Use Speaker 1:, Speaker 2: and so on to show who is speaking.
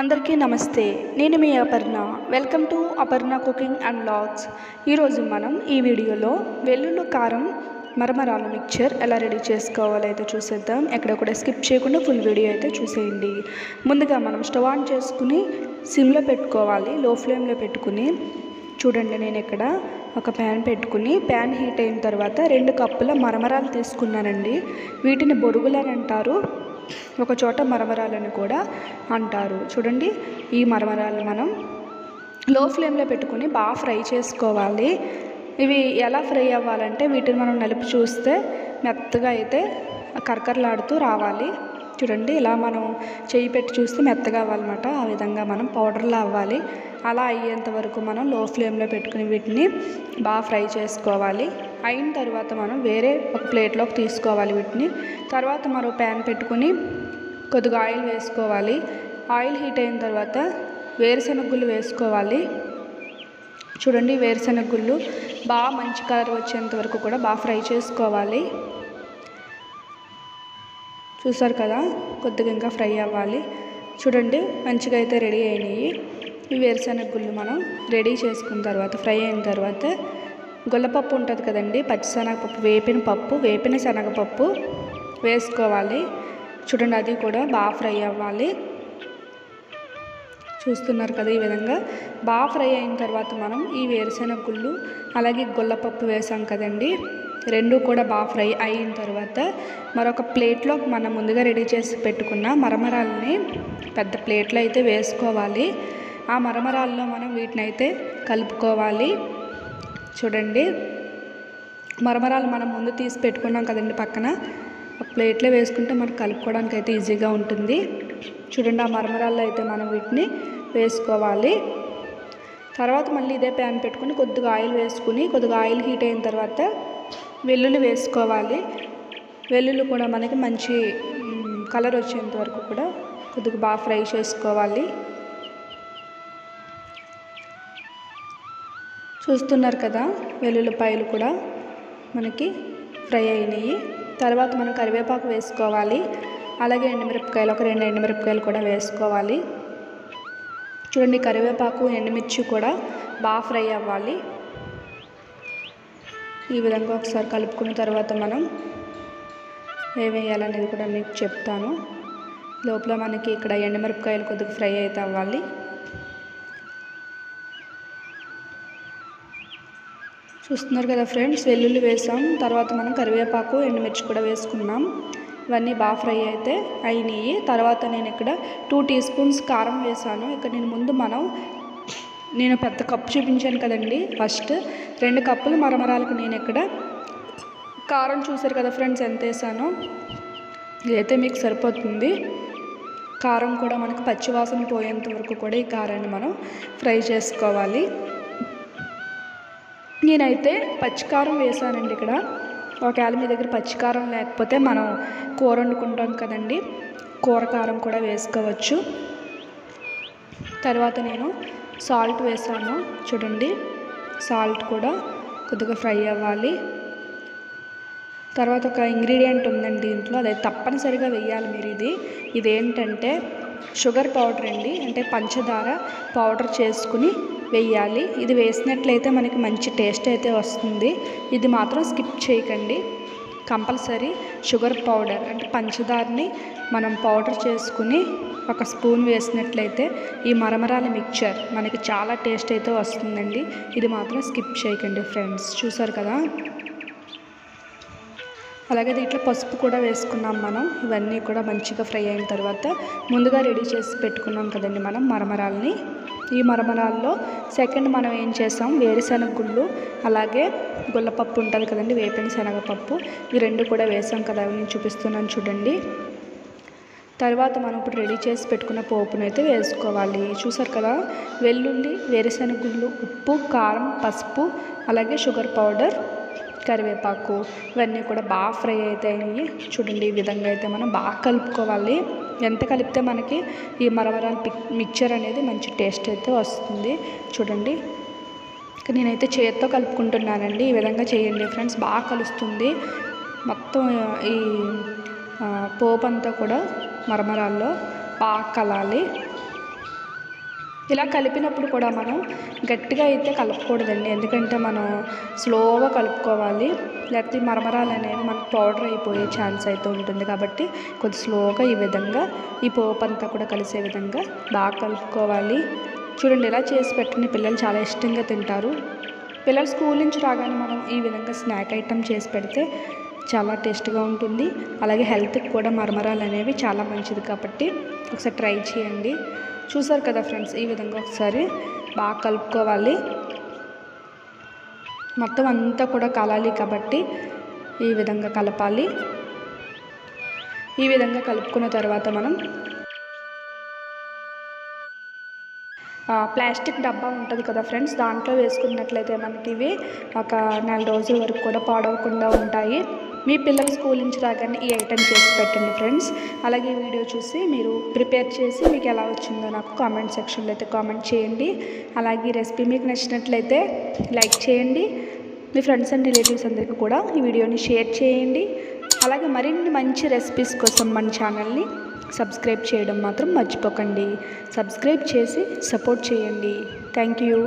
Speaker 1: అందరికీ నమస్తే. నేను మీ Aparna. Welcome to Aparna cooking and logs. ఈరోజు మనం ఈ వీడియోలో వెల్లుల్లి కారం మరమరాల మిక్చర్ ఎలా రెడీ చేసుకోవాలో అయితే చూసేద్దాం. ఎక్కడ కూడా స్కిప్ చేయకుండా ఫుల్ వీడియో అయితే చూసేయండి. ముందుగా మనం స్టవ్ ఆన్ చేసుకుని సిమ్లో పెట్టుకోవాలి. లో ఫ్లేమ్లో పెట్టుకుని చూడండి నేను ఇక్కడ ఒక ప్యాన్ పెట్టుకుని ప్యాన్ హీట్ అయిన తర్వాత రెండు కప్పుల మరమరాలు తీసుకున్నానండి. వీటిని బొరుగులని అంటారు. ఒక చోట మరమరాలని కూడా అంటారు. చూడండి ఈ మరమరాలు మనం లో ఫ్లేమ్లో పెట్టుకుని బాగా ఫ్రై చేసుకోవాలి. ఇవి ఎలా ఫ్రై అవ్వాలంటే వీటిని మనం నలిపి చూస్తే మెత్తగా అయితే కరకరలాడుతూ రావాలి. చూడండి ఇలా మనం చేయి పెట్టి చూస్తే మెత్తగా అవ్వాలన్నమాట. ఆ విధంగా మనం పౌడర్లా అవ్వాలి. అలా అయ్యేంత వరకు మనం లో ఫ్లేమ్లో పెట్టుకుని వీటిని బాగా ఫ్రై చేసుకోవాలి. అయిన తర్వాత మనం వేరే ఒక ప్లేట్లోకి తీసుకోవాలి వీటిని. తర్వాత మరో ప్యాన్ పెట్టుకుని కొద్దిగా ఆయిల్ వేసుకోవాలి. ఆయిల్ హీట్ అయిన తర్వాత వేరుశెనగుళ్ళు వేసుకోవాలి. చూడండి వేరుశెనగుళ్ళు బాగా మంచి కలర్ వచ్చేంత వరకు కూడా బాగా ఫ్రై చేసుకోవాలి. చూసారు కదా? కొద్దిగా ఇంకా ఫ్రై అవ్వాలి. చూడండి మంచిగా అయితే రెడీ అయినాయి. ఈ వేరుశనగ గుళ్ళు మనం రెడీ చేసుకున్న తర్వాత ఫ్రై అయిన తర్వాత గుల్లపప్పు ఉంటుంది కదండి పచ్చిశనగపప్పు వేపిన పప్పు వేపిన శనగపప్పు వేసుకోవాలి. చూడండి అది కూడా బాగా ఫ్రై అవ్వాలి. చూస్తున్నారు కదా ఈ విధంగా బాగా ఫ్రై అయిన తర్వాత మనం ఈ వేరుశనగ గుళ్ళు అలాగే గుల్లపప్పు వేసాం కదండి రెండు కూడా బాగా ఫ్రై అయిన తర్వాత మరొక ప్లేట్లో మనం ముందుగా రెడీ చేసి పెట్టుకున్న మరమరాలని పెద్ద ప్లేట్లో అయితే వేసుకోవాలి. ఆ మరమరాల్లో మనం వీటిని అయితే కలుపుకోవాలి. చూడండి. మరమరాలు మనం ముందు తీసి పెట్టుకున్నాం కదండి పక్కన. ఆ ప్లేట్లో వేసుకుంటే మనకు కలుపుకోవడానికి అయితే ఈజీగా ఉంటుంది. చూడండి ఆ మరమరాల్లో అయితే మనం వీటిని వేసుకోవాలి. తర్వాత మళ్ళీ ఇదే ప్యాన్ పెట్టుకుని కొద్దిగా ఆయిల్ వేసుకుని కొద్దిగా ఆయిల్ హీట్ అయిన తర్వాత వెల్లుల్లి వేసుకోవాలి. వెల్లుల్లి కూడా మనకి మంచి కలర్ వచ్చేంత వరకు కూడా కొద్దిగా బాగా ఫ్రై చేసుకోవాలి. చూస్తున్నారు కదా వెల్లుల్లిపాయలు కూడా మనకి ఫ్రై అయినాయి. తర్వాత మనం కరివేపాకు వేసుకోవాలి. అలాగే ఎండుమిరపకాయలు ఒక రెండు ఎండుమిరపకాయలు కూడా వేసుకోవాలి. చూడండి కరివేపాకు ఎండుమిర్చి కూడా బాగా ఫ్రై అవ్వాలి. ఈ విధంగా ఒకసారి కలుపుకున్న తర్వాత మనం ఏం వేయాలనేది కూడా మీకు చెప్తాను. లోపల మనకి ఇక్కడ ఎండుమిరపకాయలు కొద్దిగా ఫ్రై అయితే అవ్వాలి. చూస్తున్నారు కదా ఫ్రెండ్స్ వెల్లుల్లి వేసాం. తర్వాత మనం కరివేపాకు ఎండుమిర్చి కూడా వేసుకున్నాం. ఇవన్నీ బాగా ఫ్రై అయితే అయినాయి. తర్వాత నేను ఇక్కడ టూ టీ స్పూన్స్ కారం వేసాను. ఇక్కడ నేను ముందు మనం నేను పెద్ద కప్పు చూపించాను కదండి ఫస్ట్. రెండు కప్పులు మరమరాలకు నేను ఇక్కడ కారం చూసారు కదా ఫ్రెండ్స్ ఎంత వేసానో. ఇదైతే మీకు సరిపోతుంది. కారం కూడా మనకు పచ్చివాసన పోయేంత వరకు కూడా ఈ కారాన్ని మనం ఫ్రై చేసుకోవాలి. నేనైతే పచ్చికారం వేసానండి ఇక్కడ. ఒకవేళ మీ దగ్గర పచ్చికారం లేకపోతే మనం కూర వండుకుంటాం కదండి. కూర కారం కూడా వేసుకోవచ్చు. తర్వాత నేను సాల్ట్ వేసాను చూడండి సాల్ట్ కూడా కొద్దిగా ఫ్రై అవ్వాలి. తర్వాత ఒక ఇంగ్రీడియంట్ ఉందండి దీంట్లో అది తప్పనిసరిగా వేయాలి మీరు ఇది. ఇదేంటంటే షుగర్ పౌడర్ అండి. అంటే పంచదార పౌడర్ చేసుకుని వేయాలి. ఇది వేసినట్లయితే మనకి మంచి టేస్ట్ అయితే వస్తుంది. ఇది మాత్రం స్కిప్ చేయకండి. కంపల్సరీ షుగర్ పౌడర్ అంటే పంచదారని మనం పౌడర్ చేసుకుని ఒక స్పూన్ వేసినట్లయితే ఈ మరమరాల మిక్చర్ మనకి చాలా టేస్ట్ అయితే వస్తుందండి. ఇది మాత్రం స్కిప్ చేయకండి ఫ్రెండ్స్. చూసారు కదా? అలాగే దీంట్లో పసుపు కూడా వేసుకున్నాం మనం. ఇవన్నీ కూడా మంచిగా ఫ్రై అయిన తర్వాత ముందుగా రెడీ చేసి పెట్టుకున్నాం కదండి మనం మరమరాల్ని. ఈ మరమరాల్లో సెకండ్ మనం ఏం చేసాం వేరుశనగ గుళ్ళు అలాగే గుల్లపప్పు ఉంటుంది కదండి వేపిన శనగపప్పు. ఈ రెండు కూడా వేసాం కదా నేను చూపిస్తున్నాను చూడండి. తర్వాత మనం ఇప్పుడు రెడీ చేసి పెట్టుకున్న పోపును అయితే వేసుకోవాలి. చూసారు కదా వెల్లుల్లి వేరుశనగ గుళ్ళు ఉప్పు కారం పసుపు అలాగే షుగర్ పౌడర్ కరివేపాకు. ఇవన్నీ కూడా బాగా ఫ్రై అవుతాయి చూడండి ఈ విధంగా అయితే మనం బాగా కలుపుకోవాలి. ఎంత కలిపితే మనకి ఈ మరమరాల పిక్ మిక్చర్ అనేది మంచి టేస్ట్ అయితే వస్తుంది. చూడండి. ఇక నేనైతే చేతితో కలుపుకుంటున్నానండి. ఈ విధంగా చేయండి ఫ్రెండ్స్. బాగా కలుస్తుంది. మొత్తం ఈ పోపు అంతా కూడా మరమరాల్లో బాగా కలాలి. ఇలా కలిపినప్పుడు కూడా మనం గట్టిగా అయితే కలపకూడదండి. ఎందుకంటే మనం స్లోగా కలుపుకోవాలి. లేకపోతే మరమరాలు అనేవి మనకు పౌడర్ అయిపోయే ఛాన్స్ అయితే ఉంటుంది. కాబట్టి కొద్ది స్లోగా ఈ విధంగా ఈ పోపు అంతా కూడా కలిసే విధంగా బాగా కలుపుకోవాలి. చూడండి ఇలా చేసి పెట్టిన పిల్లలు చాలా ఇష్టంగా తింటారు. పిల్లలు స్కూల్ నుంచి రాగానే మనం ఈ విధంగా స్నాక్ ఐటెం చేసి పెడితే చాలా టేస్ట్గా ఉంటుంది. అలాగే హెల్త్కి కూడా మరమరాలు అనేవి చాలా మంచిది. కాబట్టి ఒకసారి ట్రై చేయండి. చూసారు కదా ఫ్రెండ్స్ ఈ విధంగా ఒకసారి బాగా కలుపుకోవాలి. మొత్తం అంతా కూడా కలాలి కాబట్టి ఈ విధంగా కలపాలి. ఈ విధంగా కలుపుకున్న తర్వాత మనం ప్లాస్టిక్ డబ్బా ఉంటుంది కదా ఫ్రెండ్స్ దాంట్లో వేసుకున్నట్లయితే మనకి ఇవి ఒక నెల రోజుల వరకు కూడా పాడవకుండా ఉంటాయి. మీ పిల్లలు స్కూల్ నుంచి రాగానే ఈ ఐటెం చేసి పెట్టండి ఫ్రెండ్స్. అలాగే ఈ వీడియో చూసి మీరు ప్రిపేర్ చేసి మీకు ఎలా వచ్చిందో నాకు కామెంట్ సెక్షన్లో అయితే కామెంట్ చేయండి. అలాగే రెసిపీ మీకు నచ్చినట్లయితే లైక్ చేయండి. మీ ఫ్రెండ్స్ అండ్ రిలేటివ్స్ అందరికీ కూడా ఈ వీడియోని షేర్ చేయండి. అలాగే మరిన్ని మంచి రెసిపీస్ కోసం మన ఛానల్ని సబ్స్క్రైబ్ చేయడం మాత్రం మర్చిపోకండి. సబ్స్క్రైబ్ చేసి సపోర్ట్ చేయండి. Thank you.